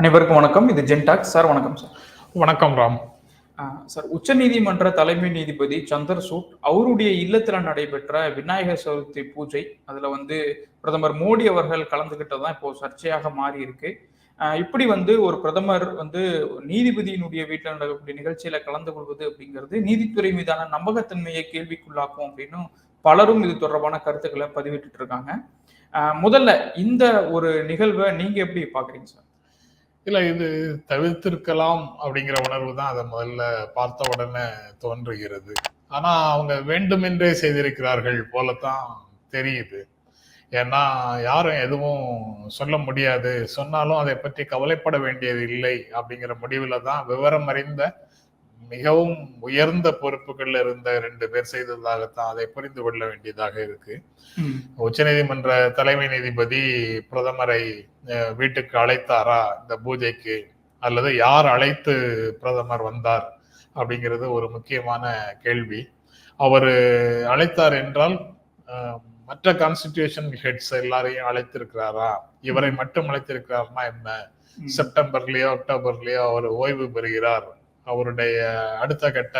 அனைவருக்கும் வணக்கம். இது ஜென்டாக் சார் வணக்கம் சார். வணக்கம் ராம். சார் உச்சநீதிமன்ற தலைமை நீதிபதி சந்திரசூட் அவருடைய இல்லத்தில் நடைபெற்ற விநாயகர் சதுர்த்தி பூஜை அதுல வந்து பிரதமர் மோடி அவர்கள் கலந்துகிட்டது தான் இப்போ சர்ச்சையாக மாறி இருக்கு இப்படி வந்து ஒரு பிரதமர் வந்து நீதிபதியினுடைய வீட்டில் நடக்கக்கூடிய நிகழ்ச்சியில கலந்து கொள்வது அப்படிங்கிறது நீதித்துறை மீதான நம்பகத்தன்மையை கேள்விக்குள்ளாக்கும் அப்படின்னு பலரும் இது தொடர்பான கருத்துக்களை பதிவிட்டு இருக்காங்க. முதல்ல இந்த ஒரு நிகழ்வை நீங்க எப்படி பாக்குறீங்க சார்? இல்லை இது தவிர்த்திருக்கலாம் அப்படிங்கிற உணர்வு தான் அதை முதல்ல பார்த்த உடனே தோன்றுகிறது. ஆனால் அவங்க வேண்டுமென்றே செய்திருக்கிறார்கள் போலத்தான் தெரியுது. ஏன்னா யாரும் எதுவும் சொல்ல முடியாது. சொன்னாலும் அதை பற்றி கவலைப்பட வேண்டியது இல்லை அப்படிங்கிற முடிவில் தான் விவரம் அறிந்த மிகவும் உயர்ந்த பொறுப்புகள்ல இருந்த ரெண்டு பேர் செய்ததாகத்தான் அதை புரிந்து கொள்ள வேண்டியதாக இருக்கு. உச்சநீதிமன்ற தலைமை நீதிபதி பிரதமரை வீட்டுக்கு அழைத்தாரா? இந்த பூஜைக்கு அல்லது யார் அழைத்து பிரதமர் வந்தார்? அப்படிங்கிறது ஒரு முக்கியமான கேள்வி. அவர் அழைத்தார் என்றால் மற்ற கான்ஸ்டிடியூஷன் ஹெட்ஸ் எல்லாரையும் அழைத்திருக்கிறாரா? இவரை மட்டும் அழைத்திருக்கிறார்னா என்ன. செப்டம்பர்லயோ அக்டோபர்லயோ அவர் ஓய்வு பெறுகிறார். அவருடைய அடுத்த கட்ட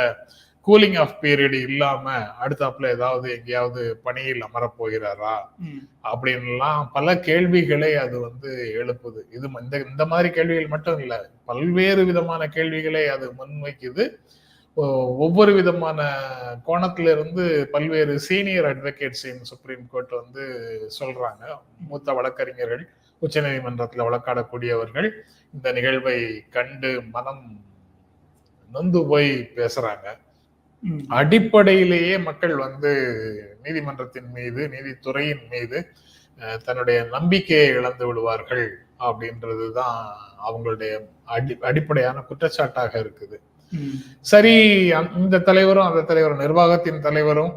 கூலிங் ஆஃப் பீரியட் இல்லாம அடுத்தாப்புல ஏதாவது எங்கேயாவது பணியில் அமரப் போகிறாரா ம். அப்படின்லாம் பல கேள்விகளை அது வந்து எழுப்புது. இது இந்த இந்த மாதிரி கேள்விகள் மட்டும் இல்ல பல்வேறு விதமான கேள்விகளை அது முன்வைக்குது ஒவ்வொரு விதமான கோணத்துல இருந்து பல்வேறு சீனியர் அட்வொகேட்ஸ் சுப்ரீம் கோர்ட் வந்து சொல்றாங்க. மூத்த வழக்கறிஞர்கள் உச்சநீதிமன்றத்துல வழக்காடக்கூடியவர்கள். இந்த நிகழ்வை கண்டு மனம் நொந்து போய் பேசுறாங்க. அடிப்படையிலேயே மக்கள் வந்து நீதிமன்றத்தின் மீது நீதித்துறையின் மீது தன்னுடைய நம்பிக்கையை இழந்து விடுவார்கள் அப்படின்றது தான் அவங்களுடைய அடி அடிப்படையான குற்றச்சாட்டாக இருக்குது. சரி இந்த தலைவரும் அந்த தலைவரும் நிர்வாகத்தின் தலைவரும்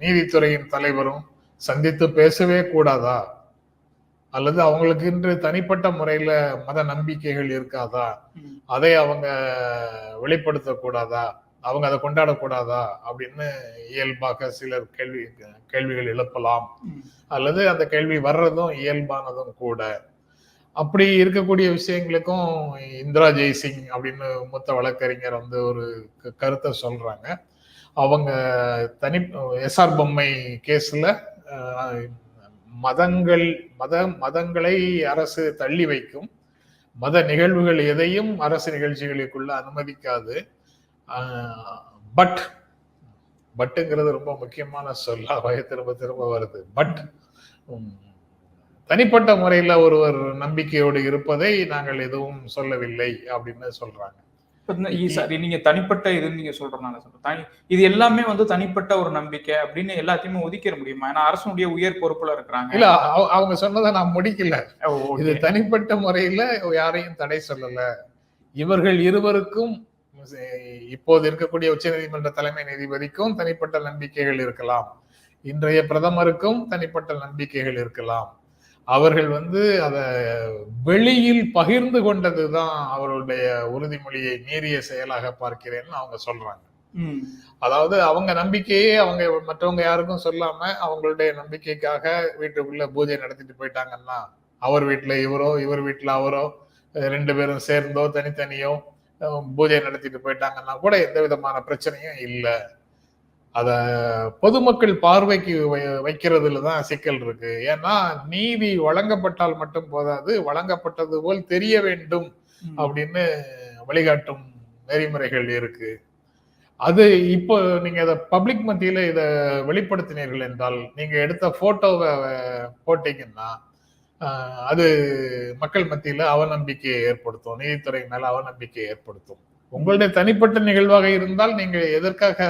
நீதித்துறையின் தலைவரும் சந்தித்து பேசவே கூடாதா அல்லது அவங்களுக்கு இன்று தனிப்பட்ட முறையில மத நம்பிக்கைகள் இருக்காதா. அதை அவங்க வெளிப்படுத்தக்கூடாதா? அவங்க அதை கொண்டாடக்கூடாதா? அப்படின்னு இயல்பாக சிலர் கேள்வி கேள்விகள் எழுப்பலாம். அல்லது அந்த கேள்வி வர்றதும் இயல்பானதும் கூட. அப்படி இருக்கக்கூடிய விஷயங்களுக்கும் இந்திரா ஜெய்சிங் அப்படின்னு மூத்த வழக்கறிஞர் வந்து ஒரு கருத்தை சொல்றாங்க. அவங்க தனி எஸ்ஆர் பொம்மை கேஸ்ல மதங்கள் மத மதங்களை அரசு தள்ளி வைக்கும். மத நிகழ்வுகள் எதையும் அரசு நிகழ்ச்சிகளுக்குள்ள அனுமதிக்காது. பட் பட்டுங்கிறது ரொம்ப முக்கியமான சொல்ல வய திரும்ப திரும்ப வருது. பட் தனிப்பட்ட முறையில் ஒருவர் நம்பிக்கையோடு இருப்பதை நாங்கள் எதுவும் சொல்லவில்லை அப்படின்னு சொல்றாங்க. சாரி நீங்க தனிப்பட்ட இதுன்னு நீங்க சொல்றதுனால சொல்றேன். இது எல்லாமே வந்து தனிப்பட்ட ஒரு நம்பிக்கை அப்படின்னு எல்லாத்தையுமே ஒதுக்கிட முடியுமா? ஏன்னா அரசனுடைய உயர் பொறுப்புல இருக்கிறாங்க. இல்ல அவ- அவங்க சொன்னதை நான் முடிக்கல. இது தனிப்பட்ட முறையில யாரையும் தடை சொல்லல. இவர்கள் இருவருக்கும் இப்போது இருக்கக்கூடிய உச்சநீதிமன்ற தலைமை நீதிபதிக்கும் தனிப்பட்ட நம்பிக்கைகள் இருக்கலாம். இன்றைய பிரதமருக்கும் தனிப்பட்ட நம்பிக்கைகள் இருக்கலாம். அவர்கள் வந்து அத வெளியில் பகிர்ந்து கொண்டதுதான் அவருடைய உறுதிமொழியை மீறிய செயலாக பார்க்கிறேன்னு அவங்க சொல்றாங்க. அதாவது அவங்க நம்பிக்கையே அவங்க மற்றவங்க யாருக்கும் சொல்லாம அவங்களுடைய நம்பிக்கைக்காக வீட்டுக்குள்ள பூஜை நடத்திட்டு போயிட்டாங்கன்னா அவர் வீட்டுல இவரோ இவர் வீட்டுல அவரோ ரெண்டு பேரும் சேர்ந்தோ தனித்தனியோ பூஜை நடத்திட்டு போயிட்டாங்கன்னா கூட எந்த விதமான பிரச்சனையும் இல்லை அத பொதுமக்கள் பார்வைக்கு வைக்கிறதுல தான் சிக்கல் இருக்கு. ஏன்னா நீதி வழங்கப்பட்டால் மட்டும் போதாது வழங்கப்பட்டது போல் தெரிய வேண்டும். அப்படின்னு வழிகாட்டும் நெறிமுறைகள் இருக்கு. அது இப்போ நீங்க இதை பப்ளிக் மத்தியில இத வெளிப்படுத்தினீர்கள் என்றால் நீங்க எடுத்த போட்டோவை போட்டீங்கன்னா அது மக்கள் மத்தியில அவநம்பிக்கையை ஏற்படுத்தும். நீதித்துறை மேல அவநம்பிக்கையை ஏற்படுத்தும். உங்களுடைய தனிப்பட்ட நிகழ்வாக இருந்தால் நீங்க எதற்காக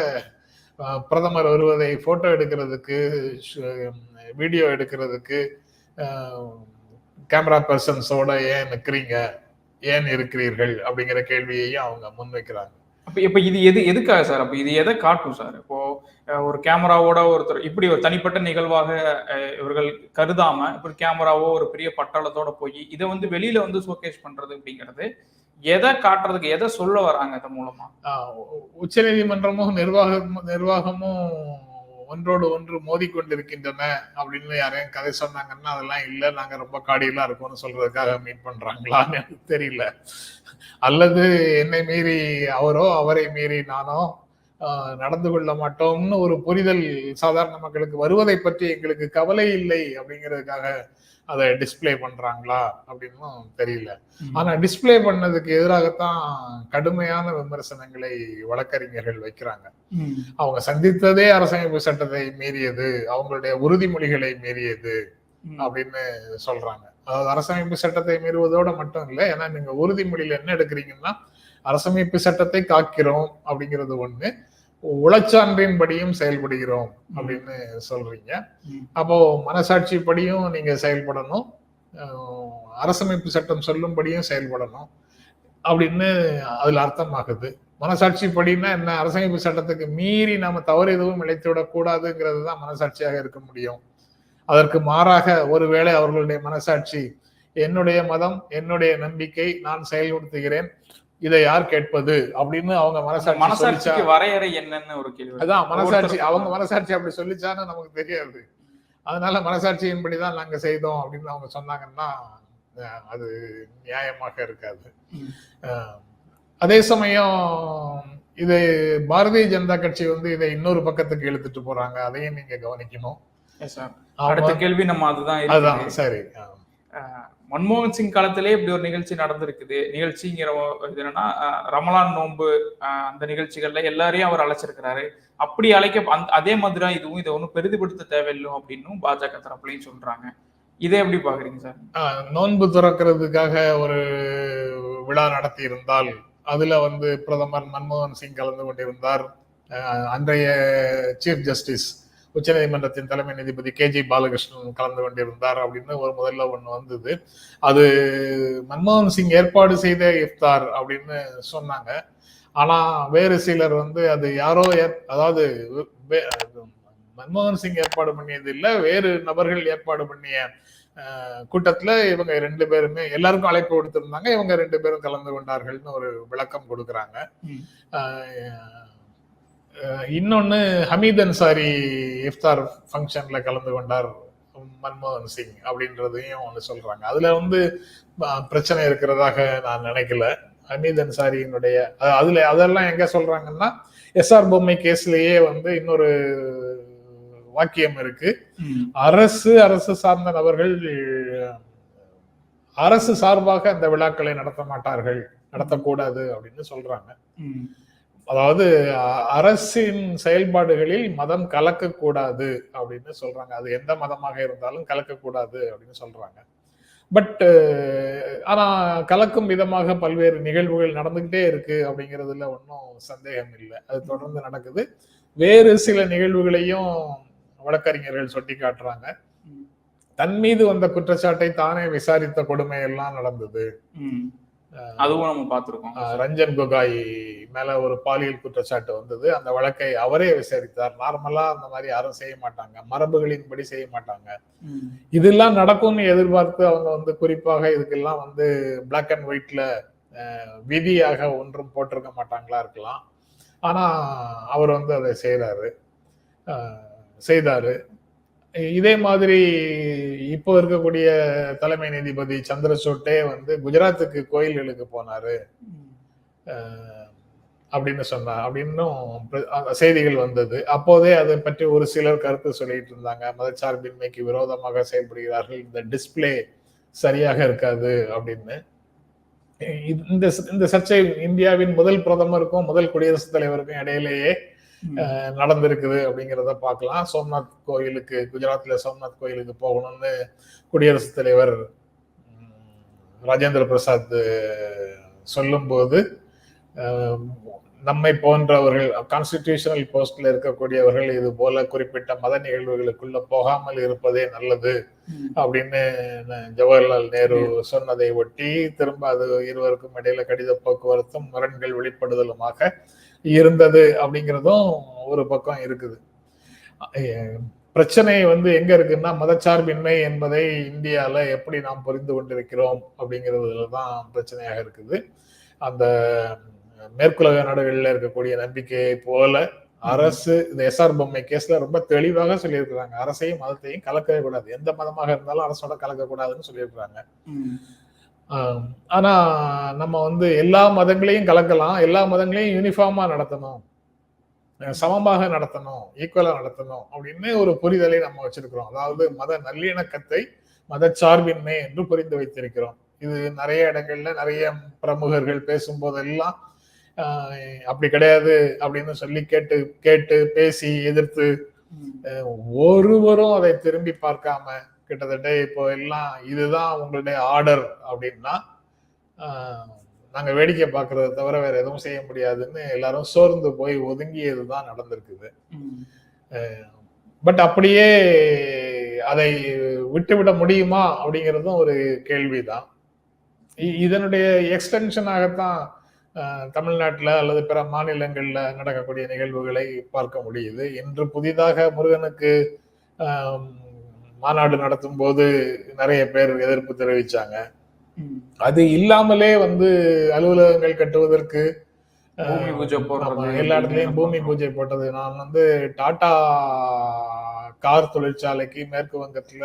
பிரதமர் வருவதை போட்டோ எடுக்கிறதுக்கு வீடியோ எடுக்கிறதுக்கு கேமரா பர்சன்ஸோட ஏன் நிற்கிறீங்க ஏன் இருக்கிறீர்கள்? அப்படிங்கிற கேள்வியையும் அவங்க முன்வைக்கிறாங்க. அப்ப இப்ப இது எது எதுக்காக சார்? அப்ப இது எதை காட்டும் சார்? இப்போ ஒரு கேமராவோட ஒருத்தர் இப்படி ஒரு தனிப்பட்ட நிகழ்வாக இவர்கள் கருதாம இப்படி கேமராவோ ஒரு பெரிய பட்டாளத்தோட போய் இதை வந்து வெளியில வந்து ஷோகேஸ் பண்றது அப்படிங்கிறது எதை காட்டுறதுக்கு எதை சொல்ல வராங்க இதன் மூலமா? உச்ச நீதிமன்றமும் நிர்வாகம் நிர்வாகமும் ஒன்றோடு ஒன்று மோதிக்கொண்டிருக்கின்றன அப்படின்னு யாரையும் கதை சொன்னாங்கன்னா அதெல்லாம் இல்லை நாங்க ரொம்ப காடியெல்லாம் இருக்கோம்னு சொல்றதுக்காக மீட் பண்றாங்களான்னு எனக்கு தெரியல. அல்லது என்னை மீறி அவரோ அவரை மீறி நானோ நடந்து கொள்ள மாட்டோம்னு ஒரு புரிதல் சாதாரண மக்களுக்கு வருவதை பற்றி எங்களுக்கு கவலை இல்லை அப்படிங்கிறதுக்காக அதை டிஸ்ப்ளே பண்றாங்களா அப்படின்னும் தெரியல. ஆனா டிஸ்ப்ளே பண்ணதுக்கு எதிராகத்தான் கடுமையான விமர்சனங்களை வழக்கறிஞர்கள் வைக்கிறாங்க. அவங்க சந்தித்ததே அரசமைப்பு சட்டத்தை மீறியது அவங்களுடைய உறுதிமொழிகளை மீறியது. அப்படின்னு சொல்றாங்க. அதாவது அரசமைப்பு சட்டத்தை மீறுவதோட மட்டும் இல்லை ஏன்னா நீங்க உறுதிமொழியில என்ன எடுக்கிறீங்கன்னா அரசமைப்பு சட்டத்தை காக்கிறோம் அப்படிங்கிறது ஒண்ணு. உளச்சான்றின்படியும் செயல்படுகிறோம் அப்படின்னு சொல்றீங்க. அப்போ மனசாட்சி படியும் நீங்க செயல்படணும். அரசமைப்பு சட்டம் சொல்லும்படியும் செயல்படணும் அப்படின்னு அதுல அர்த்தமாகுது. மனசாட்சி படின்னா என்ன? அரசமைப்பு சட்டத்துக்கு மீறி நாம தவறு எதுவும் இழைத்து விடக்கூடாதுங்கிறது தான் மனசாட்சியாக இருக்க முடியும். அதற்கு மாறாக ஒருவேளை அவர்களுடைய மனசாட்சி என்னுடைய மதம் என்னுடைய நம்பிக்கை நான் செயல்படுத்துகிறேன் இதை யார் கேட்பது அப்படின்னு அவங்க மனசாட்சி மனசாட்சிக்கு வரையறை என்னன்னு ஒரு கேள்வி அதான் மனசாட்சி அவங்க மனசாட்சி அப்படி சொல்லிச்சான்னு நமக்கு தெரியாது. அதனால மனசாட்சியின்படி தான் நாங்க செய்தோம் அப்படின்னு அவங்க சொன்னாங்கன்னா அது நியாயமாக இருக்காது. அதே சமயம் இது பாரதிய ஜனதா கட்சி வந்து இதை இன்னொரு பக்கத்துக்கு இழுத்துட்டு போறாங்க. அதையும் நீங்க கவனிக்கணும். அடுத்த கேள்வி நம்ம அதுதான் இருக்குது. சரி. மன்மோகன் சிங் காலத்திலே இப்படி ஒரு நிகழ்ச்சி நடந்திருக்குது. நிகழ்ச்சிங்கிற இது என்னன்னா ரமலான் நோன்பு அந்த நிகழ்ச்சிகள்ல எல்லாரையும் அவர் அழைச்சிருக்கிறாரு. அப்படி அழைக்க அந்த அதே மாதிரி இதுவும் இதை ஒன்றும் பெரிதுபடுத்த தேவையில்லை அப்படின்னும் பாஜக தரப்புலையும் சொல்றாங்க. இதை எப்படி பாக்குறீங்க சார்? நோன்பு திறக்கிறதுக்காக ஒரு விழா நடத்தி இருந்தால் அதுல வந்து பிரதமர் மன்மோகன் சிங் கலந்து கொண்டிருந்தார். அன்றைய சீஃப் ஜஸ்டிஸ் உச்சநீதிமன்றத்தின் தலைமை நீதிபதி கே ஜி பாலகிருஷ்ணன் கலந்து கொண்டிருந்தார் அப்படின்னு ஒரு முதல்ல ஒண்ணு வந்தது. அது மன்மோகன் சிங் ஏற்பாடு செய்த இஃப்தார் அப்படின்னு சொன்னாங்க. ஆனா வேறு சிலர் வந்து அது யாரோ அதாவது மன்மோகன் சிங் ஏற்பாடு பண்ணியது இல்ல வேறு நபர்கள் ஏற்பாடு பண்ணிய கூட்டத்துல இவங்க ரெண்டு பேருமே எல்லாருக்கும் அழைப்பு கொடுத்திருந்தாங்க இவங்க ரெண்டு பேரும் கலந்து கொண்டார்கள்னு ஒரு விளக்கம் கொடுக்குறாங்க. இன்னொன்னு ஹமீத் அன்சாரி இஃப்தார் ஃபங்க்ஷன்ல கலந்து கொண்டார் மன்மோகன் சிங் அப்படின்றதையும் ஒன்று சொல்றாங்க அதுல வந்து பிரச்சனை இருக்கிறதாக நான் நினைக்கல ஹமீத் அன்சாரியினுடைய அதுல அதெல்லாம் எங்க சொல்றாங்கன்னா எஸ்ஆர் பொம்மை கேஸ்லயே வந்து இன்னொரு வாக்கியம் இருக்கு. அரசு அரசு சார்ந்த நபர்கள் அரசு சார்பாக அந்த விழாக்களை நடத்த மாட்டார்கள் நடத்தக்கூடாது அப்படின்னு சொல்றாங்க. அதாவது அரசின் செயல்பாடுகளில் மதம் கலக்கக்கூடாது அப்படின்னு சொல்றாங்க. அது எந்த மதமாக இருந்தாலும் கலக்கக்கூடாது அப்படின்னு சொல்றாங்க. பட் ஆனா கலக்கும் விதமாக பல்வேறு நிகழ்வுகள் நடந்துகிட்டே இருக்கு அப்படிங்கிறதுல ஒன்றும் சந்தேகம் இல்லை. அது தொடர்ந்து நடக்குது. வேறு சில நிகழ்வுகளையும் வழக்கறிஞர்கள் சுட்டி காட்டுறாங்க. தன் மீது வந்த குற்றச்சாட்டை தானே விசாரித்த கொடுமை எல்லாம் நடந்தது. அதுவும் நம்ம பார்த்திருக்கோம். ரஞ்சன் கோகாய் மேல ஒரு பாலியல் குற்றச்சாட்டு வந்தது. அந்த வழக்கை அவரே விசாரித்தார். நார்மலா அந்த மாதிரி யாரும் செய்ய மாட்டாங்க. மரபுகளின்படி செய்ய மாட்டாங்க. இதெல்லாம் நடக்கும்னு எதிர்பார்த்து அவங்க வந்து குறிப்பாக இதுக்கெல்லாம் வந்து பிளாக் அண்ட் ஒயிட்ல விதியாக ஒன்றும் போட்டிருக்க மாட்டாங்களா இருக்கலாம். ஆனா அவர் வந்து அதை செய்யறாரு செய்தாரு. இதே மாதிரி இப்போ இருக்கக்கூடிய தலைமை நீதிபதி சந்திரசூட்டே வந்து குஜராத்துக்கு கோயில்களுக்கு போனாரு. அப்படின்னு சொன்னார் அப்படின்னும் செய்திகள் வந்தது. அப்போதே அதை பற்றி ஒரு சிலர் கருத்து சொல்லிட்டு இருந்தாங்க. மதச்சார்பின்மைக்கு விரோதமாக செயல்படுகிறார்கள். இந்த டிஸ்ப்ளே சரியாக இருக்காது அப்படின்னு. இந்த இந்த சர்ச்சை இந்தியாவின் முதல் பிரதமருக்கும் முதல் குடியரசுத் தலைவருக்கும் இடையிலேயே நடந்திருக்குது அப்படிங்கிறத பார்க்கலாம். சோம்நாத் கோயிலுக்கு குஜராத்ல சோம்நாத் கோயிலுக்கு போகணும்னு குடியரசுத் தலைவர் ராஜேந்திர பிரசாத் சொல்லும்போது நம்மை போன்றவர்கள் கான்ஸ்டிடியூஷனல் போஸ்ட்ல இருக்கக்கூடியவர்கள் இது போல குறிப்பிட்ட மத நிகழ்வுகளுக்குள்ள போகாமல் இருப்பதே நல்லது. அப்படின்னு ஜவஹர்லால் நேரு சொன்னதை ஒட்டி திரும்ப அது இருவருக்கும் இடையில கடித போக்குவரத்தும் முரண்கள் வெளிப்படுதலுமாக இருந்தது அப்படிங்கிறதும் ஒரு பக்கம் இருக்குது. பிரச்சனை வந்து எங்க இருக்குன்னா மதச்சார்பின்மை என்பதை இந்தியால எப்படி நாம் புரிந்து கொண்டிருக்கிறோம் அப்படிங்கிறதுல தான் பிரச்சனையாக இருக்குது. அந்த மேற்குலக நாடுகளில் இருக்கக்கூடிய நம்பிக்கையை போல அரசு இந்த எஸ்ஆர் பொம்மை கேஸ்ல ரொம்ப தெளிவாக சொல்லியிருக்கிறாங்க. அரசையும் மதத்தையும் கலக்கவே கூடாது. எந்த மதமாக இருந்தாலும் அரசோட கலக்க கூடாதுன்னு சொல்லியிருக்கிறாங்க. ஆனா நம்ம வந்து எல்லா மதங்களையும் கலக்கலாம். எல்லா மதங்களையும் யூனிஃபார்மா நடத்தணும். அஹ் சமமாக நடத்தணும். ஈக்குவலா நடத்தணும் அப்படின்னு ஒரு புரிதலை நம்ம வச்சிருக்கிறோம். அதாவது மத நல்லிணக்கத்தை மதச்சார்பின்மை என்று புரிந்து வைத்திருக்கிறோம். இது நிறைய இடங்கள்ல நிறைய பிரமுகர்கள் பேசும்போதெல்லாம் அப்படி கிடையாது அப்படின்னு சொல்லி கேட்டு கேட்டு பேசி எதிர்த்து. ஒருவரும் அதை திரும்பி பார்க்காம கிட்டத்தட்ட இப்போ எல்லாம் இதுதான் உங்களுடைய ஆர்டர் அப்படின்னா நாங்க வேடிக்கை பார்க்கறத தவிர வேற எதுவும் செய்ய முடியாதுன்னு எல்லாரும் சோர்ந்து போய் ஒதுங்கியதுதான் நடந்திருக்குது ம். பட் அப்படியே அதை விட்டுவிட முடியுமா அப்படிங்கிறதும் ஒரு கேள்விதான் இதனுடைய எக்ஸ்டென்ஷனாகத்தான் தமிழ்நாட்டில் அல்லது பிற மாநிலங்கள்ல நடக்கக்கூடிய நிகழ்வுகளை பார்க்க முடியுது. இன்று புதிதாக முருகனுக்கு மாநாடு நடத்தும் போது நிறைய பேர் எதிர்ப்பு தெரிவிச்சாங்க. ம். அது இல்லாமலே வந்து அலுவலகங்கள் கட்டுவதற்கு பூமி பூஜை போடுறது எல்லா இடத்துலயும் பூமி பூஜை போட்டது. நான் வந்து டாடா கார் தொழிற்சாலைக்கு மேற்கு வங்கத்துல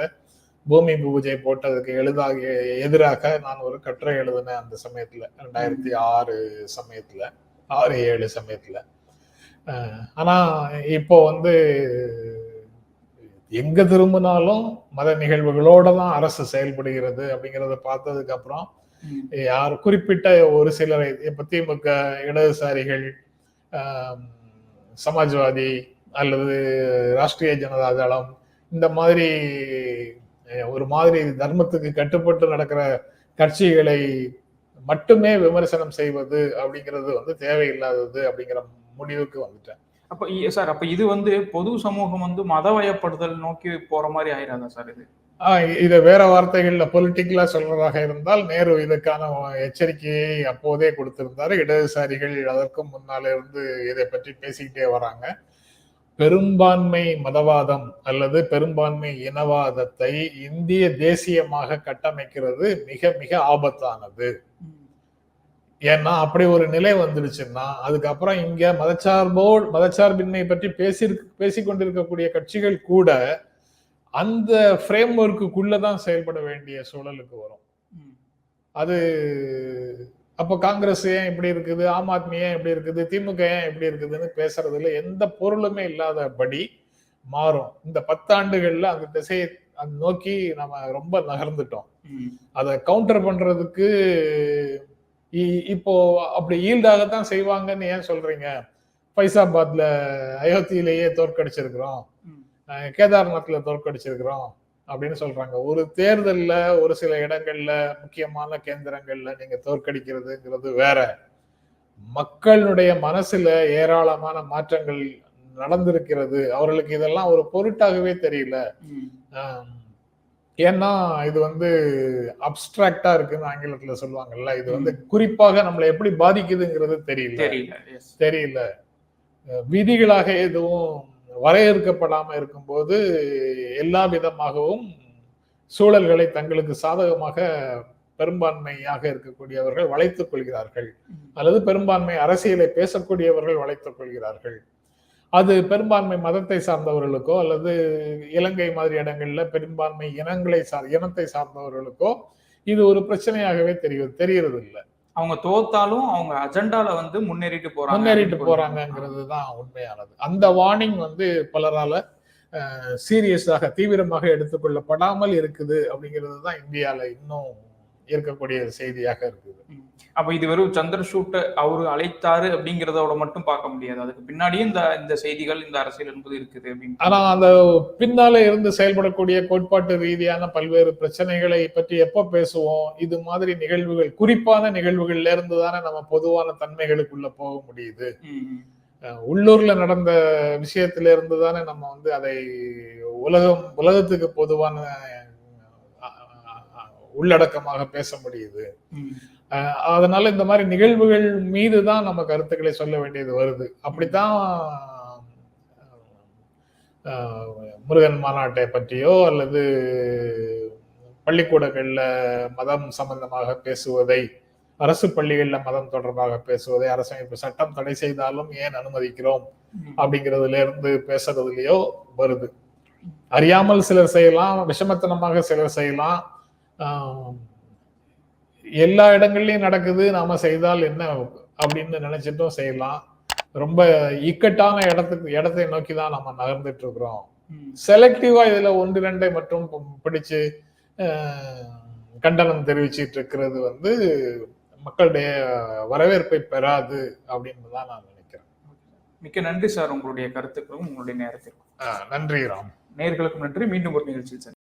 பூமி பூஜை போட்டதுக்கு எழுதாக எதிராக நான் ஒரு கட்டுரை எழுதினேன் அந்த சமயத்துல ரெண்டாயிரத்தி ஆறு சமயத்துல ஆறு ஏழு சமயத்துல ஆனா இப்போ வந்து எங்க திரும்பினாலும் மத நிகழ்வுகளோட தான் அரசு செயல்படுகிறது அப்படிங்கறத பார்த்ததுக்கு அப்புறம். யார் குறிப்பிட்ட ஒரு சிலரை இப்ப திமுக இடதுசாரிகள் சமாஜ்வாதி அல்லது ராஷ்டிரிய ஜனதா தளம் இந்த மாதிரி ஒரு மாதிரி தர்மத்துக்கு கட்டுப்பட்டு நடக்கிற கட்சிகளை மட்டுமே விமர்சனம் செய்வது அப்படிங்கிறது வந்து தேவையில்லாதது அப்படிங்கிற முடிவுக்கு வந்துட்டேன். அப்ப சார் அப்ப இது வந்து பொது சமூகம் வந்து மதவயப்படுதல் நோக்கி போற மாதிரி ஆயிராதா சார் இது? இதை வேற வார்த்தைகள்ல பொலிட்டிக்கலா சொல்றதாக இருந்தால் நேரு இதுக்கான எச்சரிக்கையை அப்போதே கொடுத்திருந்தாரு. இடதுசாரிகள் அதற்கும் முன்னால இருந்து இதை பற்றி பேசிக்கிட்டே வராங்க. பெரும்பான்மை மதவாதம் அல்லது பெரும்பான்மை இனவாதத்தை இந்திய தேசியமாக கட்டமைக்கிறது மிக மிக ஆபத்தானது. ஏன்னா அப்படி ஒரு நிலை வந்துடுச்சுன்னா அதுக்கப்புறம் இங்க மதச்சார்போடு மதச்சார்பின்மை பற்றி பேசி பேசிக் கொண்டிருக்கக்கூடிய கட்சிகள் கூட அந்த ஃப்ரேம் ஒர்க்குள்ளதான் செயல்பட வேண்டிய சூழலுக்கு வரும். அது அப்போ காங்கிரஸ் ஏன் இப்படி இருக்குது? ஆம் ஆத்மி ஏன் இப்படி இருக்குது? திமுக ஏன் இப்படி இருக்குதுன்னு பேசுறதுல எந்த பொருளுமே இல்லாதபடி மாறும். இந்த பத்தாண்டுகள்ல அந்த திசையை அந்த நோக்கி நம்ம ரொம்ப நகர்ந்துட்டோம். அதை கவுண்டர் பண்றதுக்கு இப்போ அப்படி ஈல்டாகத்தான் செய்வாங்கன்னு ஏன் சொல்றீங்க? ஃபைசாபாத்ல அயோத்தியிலேயே தோற்கடிச்சிருக்கிறோம். கேதார்நாத்ல தோற்கடிச்சிருக்கிறோம். அப்படின்னு சொல்றாங்க. ஒரு தேர்தல்ல ஒரு சில இடங்கள்ல முக்கியமான கேந்திரங்கள்ல நீங்க தோற்கடிக்கிறதுங்கிறது வேற. மக்களுடைய மனசுல ஏராளமான மாற்றங்கள் நடந்திருக்கிறது. அவர்களுக்கு இதெல்லாம் ஒரு பொருட்டாகவே தெரியல. ஏன்னா இது வந்து அப்டிராக்டா இருக்குன்னு ஆங்கிலத்துல சொல்லுவாங்கல்ல. இது வந்து குறிப்பாக நம்மளை எப்படி பாதிக்குதுங்கிறது தெரியல. தெரியல விதிகளாக எதுவும் வரையறுக்கப்படாம இருக்கும்போது எல்லா விதமாகவும் சூழல்களை தங்களுக்கு சாதகமாக பெரும்பான்மையாக இருக்கக்கூடியவர்கள் வளைத்துக் கொள்கிறார்கள். அல்லது பெரும்பான்மை அரசியலை பேசக்கூடியவர்கள் வளைத்துக் கொள்கிறார்கள். அது பெரும்பான்மை மதத்தை சார்ந்தவர்களுக்கோ அல்லது இலங்கை மாதிரி இடங்கள்ல பெரும்பான்மை இனங்களை சார் இனத்தை சார்ந்தவர்களுக்கோ இது ஒரு பிரச்சனையாகவே தெரியும் தெரியறது இல்லை அவங்க தோத்தாலும் அவங்க அஜெண்டால வந்து முன்னேறிட்டு போறாங்க முன்னேறிட்டு போறாங்கங்கிறது தான் உண்மையானது. அந்த வார்னிங் வந்து பலரால சீரியஸாக தீவிரமாக எடுத்துக்கொள்ளப்படாமல் இருக்குது அப்படிங்கிறது தான் இந்தியால இன்னும் இருக்கக்கூடிய செய்தியாக இருக்குது. அப்ப இது வெறும் சந்திரசூட் அவரு அழைத்தாரு அப்படிங்கறதோட மட்டும் பார்க்க முடியாது. அதுக்கு பின்னாடியும் இந்த இந்த செய்திகள் இந்த அரசியல் என்பது இருக்குது அப்படின்னு ஆனா அந்த பின்னால இருந்து செயல்படக்கூடிய கோட்பாட்டு ரீதியான பல்வேறு பிரச்சனைகளை பற்றி எப்ப பேசுவோம்? இது மாதிரி நிகழ்வுகள் குறிப்பான நிகழ்வுகள்ல இருந்து தானே நம்ம பொதுவான தன்மைகளுக்குள்ள போக முடியுது. உள்ளூர்ல நடந்த விஷயத்துல இருந்து தானே நம்ம வந்து அதை உலகம் உலகத்துக்கு பொதுவான உள்ளடக்கமாக பேச முடியுது. அதனால இந்த மாதிரி நிகழ்வுகள் மீது தான் நம்ம கருத்துக்களை சொல்ல வேண்டியது வருது. அப்படித்தான் முருகன் மாநாட்டை பற்றியோ அல்லது பள்ளிக்கூடங்கள்ல மதம் சம்பந்தமாக பேசுவதை அரசு பள்ளிகள்ல மதம் தொடர்பாக பேசுவதை அரசமைப்பு சட்டம் தடை செய்தாலும் ஏன் அனுமதிக்கிறோம். அப்படிங்கிறதுல இருந்து பேசுறதுலயோ வருது. அறியாமல் சிலர் செய்யலாம் விஷமத்தனமாக சிலர் செய்யலாம். எல்லா இடங்கள்லயும் நடக்குது நாம செய்தால் என்ன அப்படின்னு நினைச்சிட்டும் செய்யலாம். ரொம்ப இக்கட்டான இடத்துக்கு இடத்தை நோக்கி தான் நம்ம நகர்ந்துட்டு இருக்கிறோம். செலக்டிவா இதுல ஒன்று ரெண்டை மட்டும் பிடிச்சு கண்டனம் தெரிவிச்சிட்டு இருக்கிறது வந்து மக்களுடைய வரவேற்பை பெறாது அப்படின்னு தான் நான் நினைக்கிறேன். மிக்க நன்றி சார் உங்களுடைய கருத்துக்களும் உங்களுடைய நேரத்திற்கும். நன்றி ராம். நேர்களுக்கும் நன்றி. மீண்டும் ஒரு நிகழ்ச்சியில்.